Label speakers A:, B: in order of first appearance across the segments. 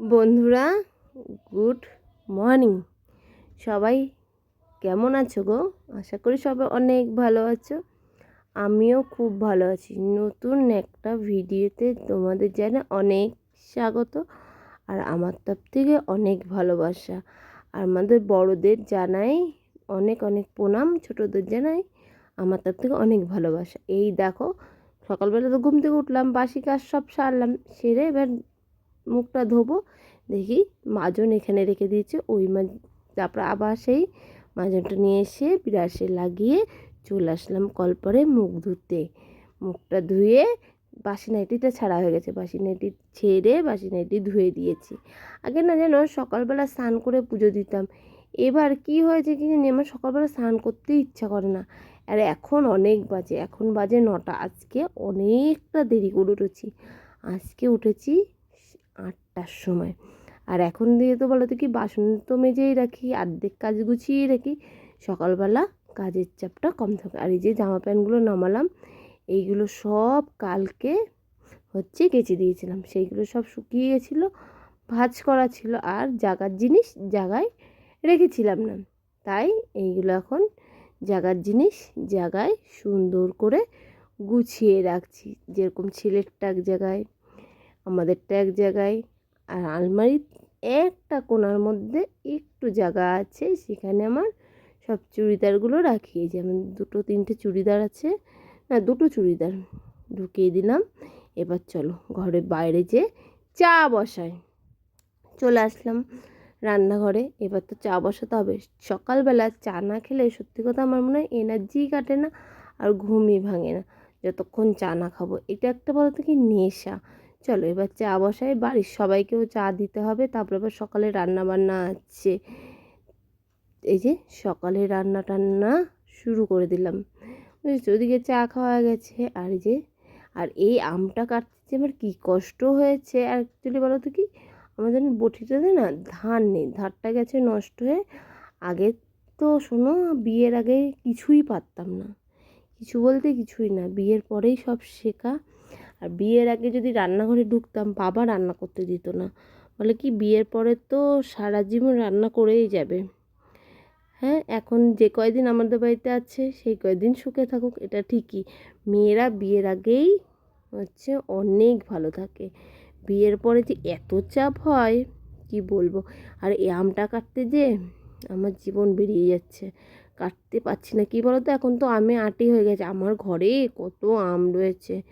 A: বন্ধুরা good morning সবাই কেমন আছো গো? আশা করি সবাই অনেক ভালো আছো। আমিও খুব ভালো আছি। নতুন একটা ভিডিওতে তোমাদের জানে অনেক স্বাগত আর আমার তরফ থেকে অনেক ভালোবাসা। আর আমাদের বড়দের জানাই অনেক অনেক প্রণাম, ছোটদের জানাই আমার তরফ থেকে অনেক ভালোবাসা। এই দেখো, সকালবেলা তো ঘুম থেকে উঠলাম, বাসি কাজ সব সারলাম, সেরে এবার মুখটা ধোবো। দেখি মাজন এখানে রেখে দিয়েছে, ওই মাছ তারপর আবার সেই মাজনটা নিয়ে এসে ব্রাশে লাগিয়ে চলে আসলাম কলপরে মুখ ধুতে। মুখটা ধুয়ে বাসি নাইটিটা ছাড়া হয়ে গেছে বাসি নাইটি ছেড়ে বাসি নাইটি ধুয়ে দিয়েছি। আগে না যেন সকালবেলা স্নান করে পুজো দিতাম, এবার কি হয়েছে কি জানি আমার সকালবেলা স্নান করতে ইচ্ছা করে না। আর এখন অনেক বাজে, এখন বাজে নটা, আজকে অনেকটা দেরি করে উঠেছি। আজকে উঠেছি আটটার সময়। আর এখন দিয়ে তো বলো তো কি, বাসন তো মেজেই রাখি অর্ধেক কাজ গুছিয়ে রাখি, সকালবেলা কাজের চাপটা কম থাকে। আর এই যে জামা প্যান্টগুলো নামালাম, এইগুলো সব কালকে হচ্ছে কেচে দিয়েছিলাম। সেইগুলো সব শুকিয়ে গেছিল, ভাজ করা ছিল, আর জাগার জিনিস জাগায় রেখেছিলাম না। তাই এইগুলো এখন জাগার জিনিস জাগায় সুন্দর করে গুছিয়ে রাখছি। যেরকম ছেলেরটা এক জায়গায় আমাদেরটা এক জায়গায় আর আলমারির একটা কোণার মধ্যে একটু জায়গা আছে, সেখানে আমার সব চুড়িদারগুলো রাখি। যেমন দুটো, তিনটে চুড়িদার আছে, না দুটো চুড়িদার ঢুকিয়ে দিলাম। এবার চলো ঘরের বাইরে যে চা বসাই। চলে আসলাম রান্নাঘরে। এবার তো চা বসাতে হবে। সকালবেলা চা না খেলে সত্যি কথা আমার মনে হয় এনার্জি কাটে না আর ঘুমই ভাঙে না। যতক্ষণ চা না খাব, এটা একটা বলতো কি নেশা। চলো এবার চা বসাই, বাড়ির সবাইকেও চা দিতে হবে, তারপরে আবার সকালে রান্না বান্না আছে। এই যে সকালে রান্না টান্না শুরু করে দিলাম। বুঝেছ? ওদিকে চা খাওয়া গেছে, আর যে, আর এই আমটা কাটতে যে আমার কী কষ্ট হয়েছে। আর অ্যাকচুয়ালি বলো তো কি আমাদের বটিটাতে না ধান নেই, ধারটা গেছে নষ্ট হয়ে, আগে তো শোনো, বিয়ের আগে কিছুই পারতাম না। কিছু বলতে কিছুই না, বিয়ের পরেই সব শেখা। আর বিয়ের আগে যদি রান্নাঘরে ঢুকতাম, বাবা রান্না করতে দিত না। বলে কি, বিয়ের পরে তো সারা জীবন রান্না করেই যাবে। হ্যাঁ এখন যে কয়দিন আমাদের বাড়িতে আছে, সেই কয়দিন সুখে থাকুক, এটা ঠিকই। মেয়েরা বিয়ের আগেই হচ্ছে অনেক ভালো থাকে। বিয়ের পরে যে এত চাপ হয়, কি বলব? আর এই আমটা কাটতে যে আমার জীবন বেরিয়ে যাচ্ছে। কাটতে পারছি না, কী বলো তো এখন তো আমে আটি হয়ে গেছে। আমার ঘরে কত আম রয়েছে।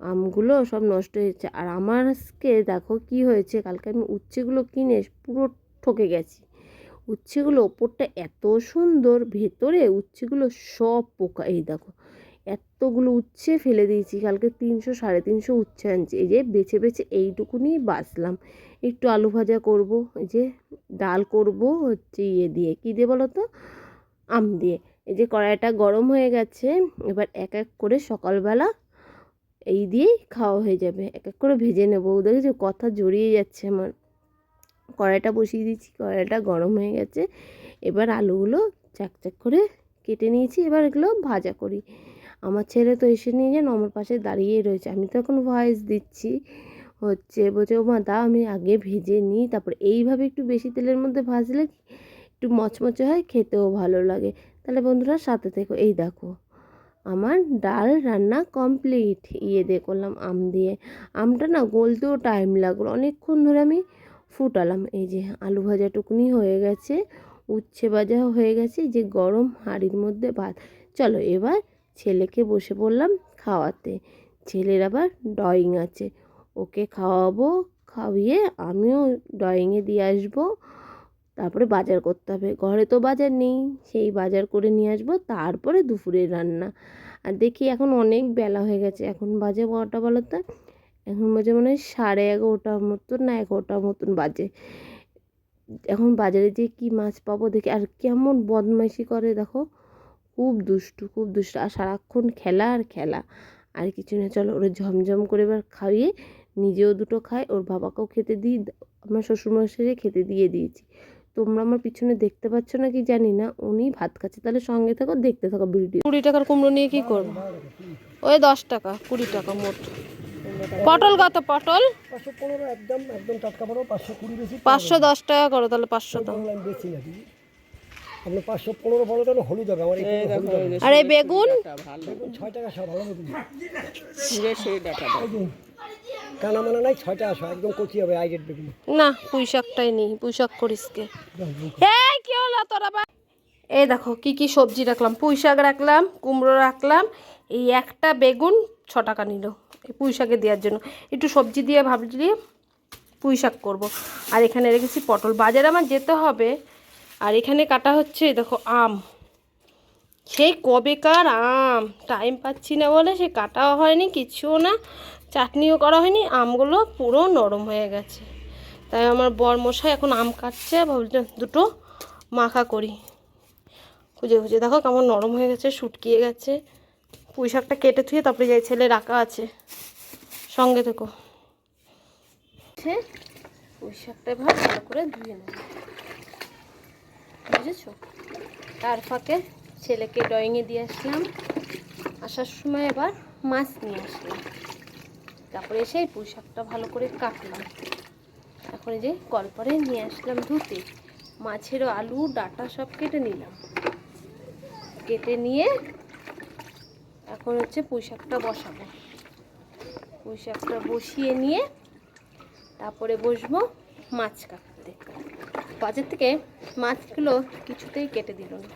A: আমগুলো সব নষ্ট হয়েছে আর আমার আজকে দেখো কি হয়েছে, কালকে আমি উচ্ছেগুলো কিনে পুরো ঠকে গেছি। উচ্ছেগুলো ওপরটা এত সুন্দর, ভেতরে উচ্ছেগুলো সব পোকা। এই দেখো, এতগুলো উচ্ছে ফেলে দিয়েছি, কালকে তিনশো, সাড়ে তিনশো উচ্ছে আনছি। এই যে বেছে বেছে এইটুকুনি বাঁচলাম। একটু আলু ভাজা করব, এই যে ডাল করব, হচ্ছে ইয়ে দিয়ে। কী দিয়ে বলো তো? আম দিয়ে। এই যে কড়াইটা গরম হয়ে গেছে, এবার এক এক করে সকালবেলা এই দিয়েই খাওয়া হয়ে যাবে। এক এক করে ভেজে নেব। দেখেছ কথা জড়িয়ে যাচ্ছে আমার। কড়াইটা বসিয়ে দিচ্ছি। কড়াইটা গরম হয়ে গেছে। এবার আলুগুলো চাকচাক করে কেটে নিয়েছি। এবার এগুলো ভাজা করি। আমার ছেলে তো এসে নিয়ে যান আমার পাশে দাঁড়িয়েই রয়েছে। আমি তো এখন ভয়েস দিচ্ছি। হচ্ছে বলছে ও মা দাও, আমি আগে ভেজে নিই। তারপর এইভাবে একটু বেশি তেলের মধ্যে ভাজলে একটু মচমচে হয়, খেতেও ভালো লাগে। তাহলে বন্ধুরা সাথে থেকো। এই দেখো। আমার ডাল রান্না কমপ্লিট ইয়ে দিয়ে করলাম আম দিয়ে। আমটা না গলতেও টাইম লাগল। অনেকক্ষণ ধরে আমি ফুটালাম। এই যে আলু ভাজা টুকুনি হয়ে গেছে, উচ্ছে ভাজা হয়ে গেছে যে গরম হাঁড়ির মধ্যে ভাত। চলো এবার ছেলেকে বসে পড়লাম খাওয়াতে। ছেলের আবার ড্রয়িং আছে। ওকে খাওয়াবো খাওয়িয়ে আমিও ড্রয়িংয়ে দিয়ে আসব। তারপরে বাজার করতে হবে। ঘরে তো বাজার নেই, সেই বাজার করে নিয়ে আসব, তারপরে দুপুরের রান্না। আর দেখি এখন অনেক বেলা হয়ে গেছে, এখন বাজে কটা তো? এখন বাজে মনে হয় সাড়ে এগারোটার মতন না এগারোটার মতন বাজে। এখন বাজারে যে কি মাছ পাবো দেখি, আর কেমন বদমাইশি করে দেখো। খুব দুষ্টু খুব দুষ্টু। আর সারাক্ষণ খেলা আর খেলা। আর কিছু না, চলো ওরা ঝমঝম করে এবার খাইয়ে নিজেও দুটো খায়, ওর বাবাকেও খেতে দিই, আমার শ্বশুরমশাইকে খেতে দিয়ে দিয়েছি। তোমরা আমার পিছনে দেখতে পাচ্ছ না কি জানি না। উনি ভাত খাচ্ছে তাহলে সঙ্গে থাকো দেখতে থাকো ভিডিও কুড়ি টাকার কুমড়ো নিয়ে কি করব? ওই দশ টাকা কুড়ি টাকা মোট। পটল কত পটল?
B: পাঁচশো
A: দশ টাকা করো তাহলে পাঁচশো
B: পনেরো হলুদ হবে? আমার হবে।
A: আর এই বেগুন
B: ছয় টাকা কানা মানা নাই ছয় টাকা সব একদম কচি হবে আইগেট বেগুন।
A: না পুঁই শাকটাই নেই পুঁই শাক করিস কে? এই কি হলো তোরা বা এই দেখো কি কি সবজি রাখলাম। পুঁই শাক রাখলাম কুমড়ো রাখলাম এই একটা বেগুন ছ টাকা নিল এই পুঁই শাকে দেওয়ার জন্য। একটু সবজি দিয়ে ভাবছি পুঁই শাক করব। আর এখানে রেখেছি পটল। বাজারে আমার যেতে হবে আর এখানে কাটা হচ্ছে দেখো আম। সেই কবেকার আম টাইম পাচ্ছি না বলে সে কাটাও হয়নি কিছুও না। চাটনিও করা হয়নি, আমগুলো পুরো নরম হয়ে গেছে। তাই আমার বর মশাই এখন আম কাটছে ভাবছি দুটো মাখা করি। খুঁজে খুঁজে দেখো কেমন নরম হয়ে গেছে, শুটকিয়ে গেছে। পুঁই শাকটা কেটে থুয়ে তারপরে যাই ছেলে রাখা আছে। সঙ্গে থেকো। পুঁই শাকটা এবার ভালো করে ধুয়ে নেব। বুঝেছ? তার ফাঁকে ছেলেকে ড্রয়িংয়ে দিয়ে আসলাম। আসার সময় এবার মাছ নিয়ে আসলাম। তারপরে এসে পুঁই শাকটা ভালো করে কাটলাম। এখন যে কলপরে নিয়ে আসলাম ধুতে মাছেরও আলু, ডাটা সব কেটে নিলাম। কেটে নিয়ে এখন হচ্ছে পুঁই শাকটা বসাবো। পুঁই শাকটা বসিয়ে নিয়ে তারপরে বসবো মাছ কাটতে। বাজার থেকে মাছগুলো কিছুতেই কেটে দিল না।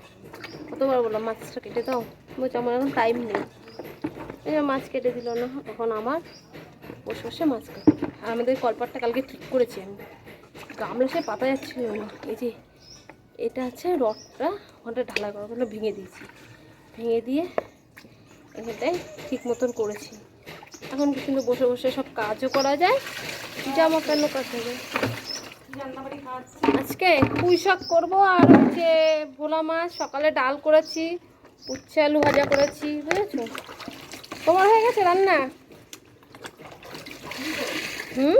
A: কতবার বললাম, মাছটা কেটে দাও? বলছে, আমার এখন টাইম নেই। মাছ কেটে দিল না, এখন আমার বসে বসে মাছ আর আমাদের কলপাটটা কালকে ঠিক করেছি আমি। গামলা সে পাতা যাচ্ছিল না। এই যে, এটা আছে রডটা ওখানটা ঢালা করা ওখানটা ভেঙে দিয়েছি। ভেঙে দিয়ে এখানটায় ঠিক মতন করেছি। এখন কিন্তু বসে বসে সব কাজও করা যায়, জামা প্যান্টও কাটা যায়। আজকে পুঁই শাক করব আর হচ্ছে ভোলা মাছ, সকালে ডাল করেছি, উচ্ছে আলু ভাজা করেছি, বুঝেছ? তোমার হয়ে গেছে রান্না? হুম?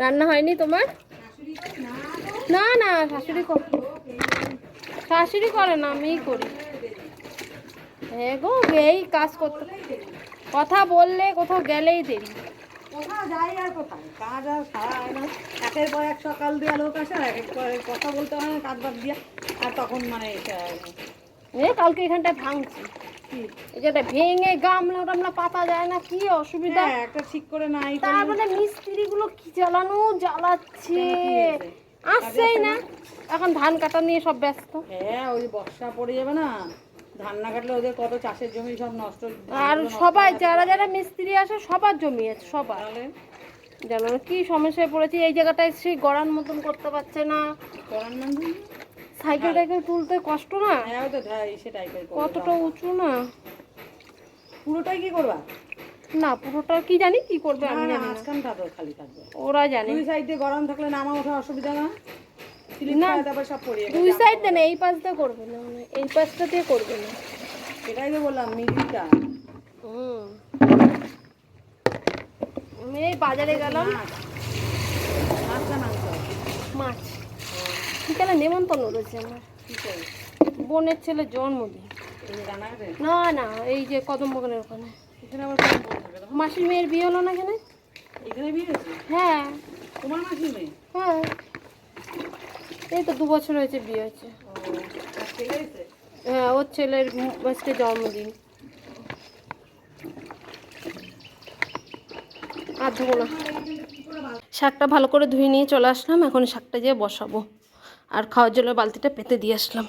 A: রান্না হয়নি তোমার? না না শাশুড়ি শাশুড়ি করে না আমিই করি। হ্যাঁ গো এই কাজ করতে কথা বললে কোথাও গেলেই দেরি।
C: কোথাও যাই আর কোথায়? কাজ আর সারা হয় না। একের পর এক সকাল দিয়ে লোক আসে আর এক কথা বলতে হয় না কাজ বাদ দিয়া। আর তখন মানে
A: এ কালকে এখানটায় ভাঙছি। যেটা ভেঙে গামলা টামলা পাতা যায় না কি অসুবিধা?
C: হ্যাঁ, একটা ঠিক করে নাই
A: তারপরে মিস্ত্রি গুলো কি জ্বালানো? জ্বালাচ্ছে? আসছেই না। এখন ধান কাটা নিয়ে সব ব্যস্ত।
C: হ্যাঁ ওই বর্ষা পড়ে যাবে না। ধান না কাটলে ওদের কত চাষের জমি সব নষ্ট
A: আর সবাই যারা যারা মিস্ত্রি আসে সবার জমি আছে সবার। জানো কি সমস্যায় পড়েছি এই জায়গাটায় সেই গড়ার মতন করতে পারছে না।
C: নাম নেই।
A: সাইকেল টাইকেল তুলতে কষ্ট না?
C: হ্যাঁ তো হ্যাঁ সেটাই
A: কতটা উঁচু না?
C: পুরোটাই কি করবা?
A: না পুরোটা কি জানি কি করবে
C: না
A: আমি জানি না।
C: মাঝখানটা তো খালি থাকবে।
A: ওরা জানে।
C: দুই সাইড গরম থাকলে নামা ওঠা অসুবিধা না?
A: না।
C: তারপর সব পড়িয়ে
A: দুই সাইড দেন এই পাশ দিয়ে করবে না মানে এই পাশটা দিয়ে করবে না।
C: সেটাই তো বললাম মিডিলটা
A: হুম। আমি এই বাজারে গেলাম।
C: মাছ।
A: মাছ। বিকালে নেমন্তন্ন রয়েছে আমার। বোনের ছেলের জন্মদিন। না না এই যে কদম বাগানের ওখানে? মাসির মেয়ের বিয়ে হলো না এখানে?
C: এখানে বিয়ে
A: হ্যাঁ।
C: তোমার মাসির মেয়ে?
A: হ্যাঁ। এই তো দু বছর হয়েছে বিয়ে
C: ছেলে হয়েছে?
A: হ্যাঁ ওর ছেলের আজকে জন্মদিন। আর ধোবো না। শাকটা ভালো করে ধুয়ে নিয়ে চলে আসলাম এখন শাকটা যেয়ে বসাবো। আর খাওয়ার জন্য বালতিটা পেতে দিয়ে আসলাম।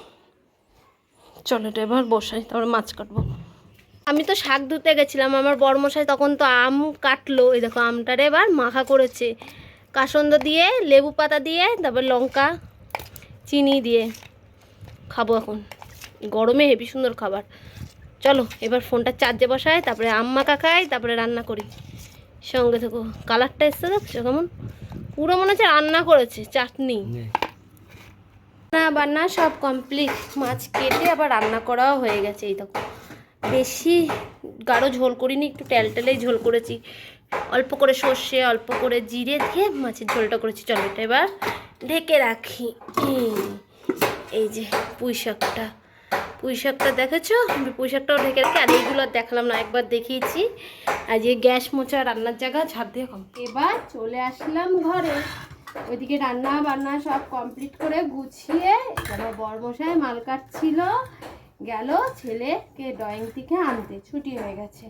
A: চলো এটা এবার বসাই, তারপরে মাছ কাটবো। আমি তো শাক ধুতে গেছিলাম, আমার বড়মশাই তখন তো আম কাটলো। এই দেখো, আমটারে এবার মাখা করেছে। কাসন্দ দিয়ে, লেবু পাতা দিয়ে, তারপর লঙ্কা, চিনি দিয়ে খাব এখন। গরমে হেভি সুন্দর খাবার। চলো, এবার ফোনটা চার্জে বসাই, তারপরে আম মাখা খাই, তারপরে রান্না করি। সঙ্গে থেকো, কালারটা এসছে দেখছ কেমন? পুরো মনে হচ্ছে রান্না করেছে, চাটনি। রান্না বান্না সব কমপ্লিট মাছ কেটে আবার রান্না করাও হয়ে গেছে এই দেখো। বেশি গাঢ় ঝোল করিনি একটু টেলটেলেই ঝোল করেছি। অল্প করে সর্ষে অল্প করে জিরে দিয়ে মাছের ঝোলটা করেছি। এটা এবার ঢেকে রাখি। এই, যে পুঁই শাকটা। পুঁই শাকটা দেখেছ? পুঁই শাকটাও ঢেকে রাখি। আর এইগুলো দেখালাম না একবার দেখিয়েছি। আর যে গ্যাস মোচা রান্নার জায়গা ঝাড় দিয়ে কম। এবার চলে আসলাম ঘরে। ওইদিকে রান্না বান্না সব কমপ্লিট করে গুছিয়ে আমার বরমশাই মাল কাটছিল। গেল ছেলেকে ড্রয়িং থেকে আনতে, ছুটি হয়ে গেছে।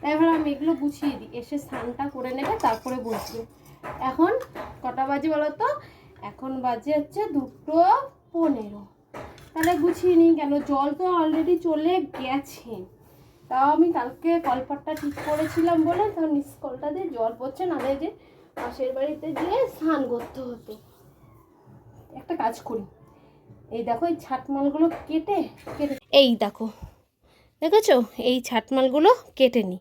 A: তাই এবার আমি এগুলো গুছিয়ে দিই, এসে স্নানটা করে নেবে, তারপরে বসবো। এখন কটা বাজে বলো তো এখন বাজে হচ্ছে দুটো পনেরো। তাহলে গুছিয়ে নিই, কেন জল তো অলরেডি চলে গেছে। তাও আমি কালকে কলপাটটা ঠিক করেছিলাম বলে, তো কলটা দিয়ে জল পড়ছে, নাহলে যে পাশের বাড়িতে গিয়ে স্নান করতে হতো। একটা কাজ করি। এই দেখো, এই ছাটমালগুলো কেটে কেটে এই দেখো, দেখেছ? এই ছাটমালগুলো কেটে নিই।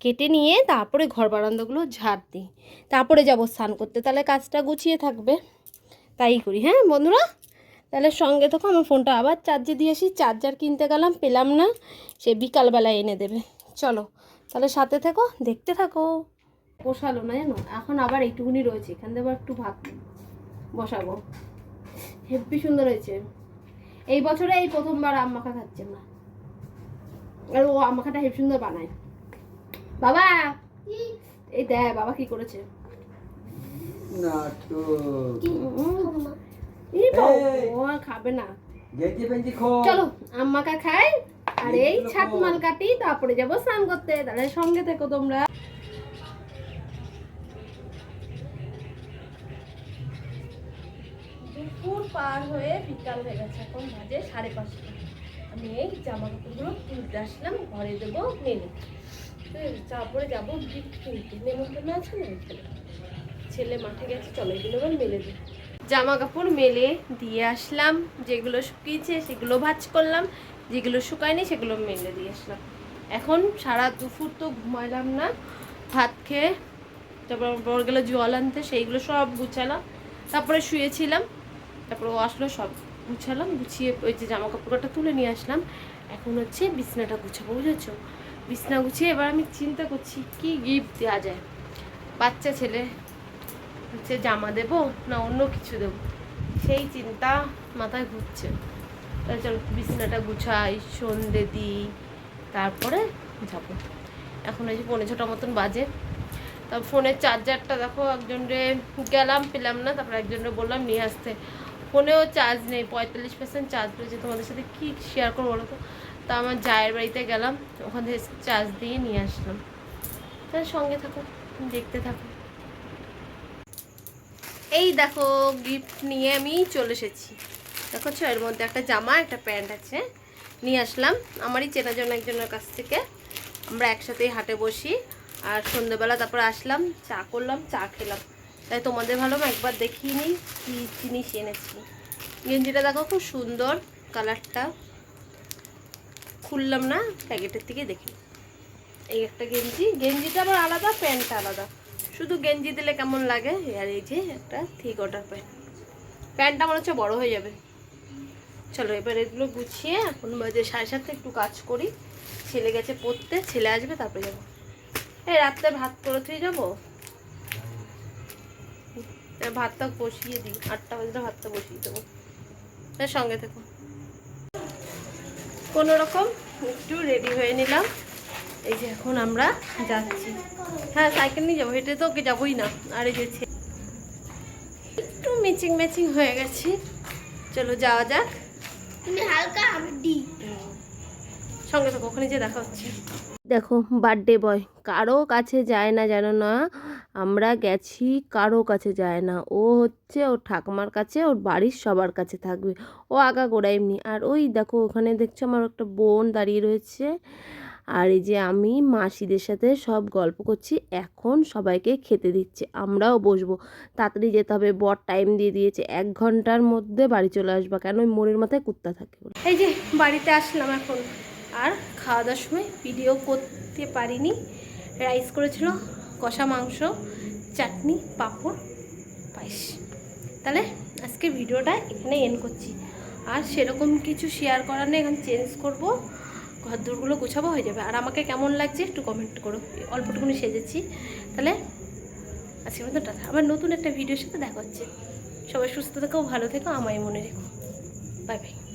A: কেটে নিয়ে তারপরে ঘর বারান্দাগুলো ঝাড় দিই। তারপরে যাব স্নান করতে। তাহলে কাজটা গুছিয়ে থাকবে। তাই করি হ্যাঁ বন্ধুরা? তাহলে সঙ্গে থাকো, আমার ফোনটা আবার চার্জে দিয়ে আসি। চার্জার কিনতে গেলাম, পেলাম না। সে বিকালবেলা এনে দেবে। চলো, তাহলে সাথে থাকো, দেখতে থাকো। পোষালো না জানো? এখন আবার এইটুকুনি রয়েছে এখান থেকে আবার একটু ভাত বসাবো। হেব্বি সুন্দর হয়েছে। এই বছরে এই প্রথমবার আম মাখা খাচ্ছে না আর ও আম মাখাটা হেব সুন্দর বানায়। বাবা! এই দেখ বাবা কি করেছে? খাবে না। চলো আম্মাকা খাই। আর এই ছাট মাল কাটি তারপরে যাব স্নান করতে। তাহলে সঙ্গে থেকো তোমরা দুপুর পার হয়ে বিকাল হয়ে গেছে এখন বাজে সাড়ে পাঁচটা। আমি এই জামা কাপড়গুলো তুলতে আসলাম, ঘরে দেবো তো তারপরে যাব গিফট কিনতে। নেমন্তন্ন আছে না ছেলে? মাঠে গেছে, চলো এগুলো এবার মেলে দিই। জামা কাপড় মেলে দিয়ে আসলাম, যেগুলো শুকিয়েছে সেগুলো ভাজ করলাম, যেগুলো শুকায়নি সেগুলো মেলে দিয়ে আসলাম। এখন সারা দুপুর তো ঘুমাইলাম না, ভাত খেয়ে, তারপর বর গেলো জল আনতে, সেইগুলো সব গুছালাম। তারপরে শুয়েছিলাম তারপর ও আসলো, সব গুছালাম, গুছিয়ে ওই যে জামা কাপড়টা তুলে নিয়ে আসলাম। এখন হচ্ছে বিছনাটা গুছাবো, বুঝেছ? বিছনা গুছিয়ে এবার আমি চিন্তা করছি, কি গিফট দেওয়া যায়? বাচ্চা ছেলে, হচ্ছে জামা দেবো না অন্য কিছু দেবো? সেই চিন্তা মাথায় ঘুরছে। তাই চলো, বিছানাটা গুছাই, সন্ধে দিই, তারপরে যাব এখন এই যে পৌনে ছটা মতন বাজে। তা ফোনের চার্জারটা দেখো, একজনরে গেলাম, পেলাম না, তারপর একজনরে বললাম নিয়ে আসতে। ফোনেও চার্জ নেই, পঁয়তাল্লিশ পার্সেন্ট চার্জ রয়েছে। তোমাদের সাথে কী শেয়ার করব বলো তো? তা আমার জায়ের বাড়িতে গেলাম, ওখান থেকে চার্জ দিয়ে নিয়ে আসলাম। তাহলে সঙ্গে থাকো, দেখতে থাকো। এই দেখো গিফট নিয়ে আমি চলে এসেছি। দেখো এর মধ্যে একটা জামা, একটা প্যান্ট আছে। নিয়ে আসলাম। আমারই চেনাজন একজনের কাছ থেকে। আমরা একসাথেই হাটে বসি। আর সন্ধ্যেবেলা তারপর আসলাম, চা করলাম, চা খেলাম। তাই তোমাদের ভালো একবার দেখিয়ে নিই কী জিনিস এনেছি। গেঞ্জিটা দেখো খুব সুন্দর, কালারটা। খুললাম না, প্যাকেটের থেকে দেখি। এই একটা গেঞ্জি, গেঞ্জিটা আবার আলাদা প্যান্টটা আলাদা। শুধু গেঞ্জি দিলে কেমন লাগে? আর এই যে একটা থ্রি কোয়ার্টার প্যান্ট। প্যান্টটা মনে হচ্ছে বড়ো হয়ে যাবে। চলো এবার এগুলো গুছিয়ে এখন বাজে সাড়ে সাতটা, একটু কাজ করি। ছেলে গেছে পড়তে, ছেলে আসবে, তারপরে যাব। এই রাত্রে ভাত করে তুই যাব? ভাতটা বসিয়ে দিই আটটা বাজে ভাতটা বসিয়ে দেবো। সঙ্গে থেকো। কোনো রকম একটু রেডি হয়ে নিলাম। এই যে এখন আমরা যাচ্ছি। হ্যাঁ সাইকেল নিয়ে যাব হেঁটে তো ওকে যাবোই না। আর এই যে একটু ম্যাচিং ম্যাচিং হয়ে গেছি। চলো যাওয়া যাক।
D: তুমি হালকা আমি
A: সঙ্গে থাকো ওখানে যে দেখা হচ্ছে। দেখো বার্থডে বয় কারও কাছে যায় না জানো না আমরা গেছি কারও কাছে যায় না। ও হচ্ছে ওর ঠাকুমার কাছে ওর বাড়ির সবার কাছে থাকবে। ও আগা গোড়া এমনি। আর ওই দেখো ওখানে দেখছ আমার একটা বোন দাঁড়িয়ে রয়েছে। আর এই যে আমি মাসিদের সাথে সব গল্প করছি। এখন সবাইকে খেতে দিচ্ছে। আমরাও বসবো। তাড়াতাড়ি যেতে হবে। বর টাইম দিয়ে দিয়েছে। এক ঘণ্টার মধ্যে বাড়ি চলে আসবা। কেন? ওই মোড়ের মাথায় কুত্তা থাকে বলে। এই যে বাড়িতে আসলাম এখন। আর খাওয়া দাওয়ার সময় ভিডিও করতে পারিনি। রাইস করেছিল কষা মাংস, চাটনি, পাঁপড়, পায়েস। তাহলে আজকে ভিডিওটা এখানে এন্ড করছি। আর সেরকম কিছু শেয়ার করার নেই, এখন চেঞ্জ করব। ঘর দূরগুলো গোছাবো, হয়ে যাবে। আর আমাকে কেমন লাগছে একটু কমেন্ট করো। অল্পটুকুনি সেজেছি। তাহলে আজকের মতো টাটা। আবার নতুন একটা ভিডিওর সাথে দেখা হচ্ছে। সবাই সুস্থ থেকো, ভালো থেকো, আমায় মনে রেখো। Bye bye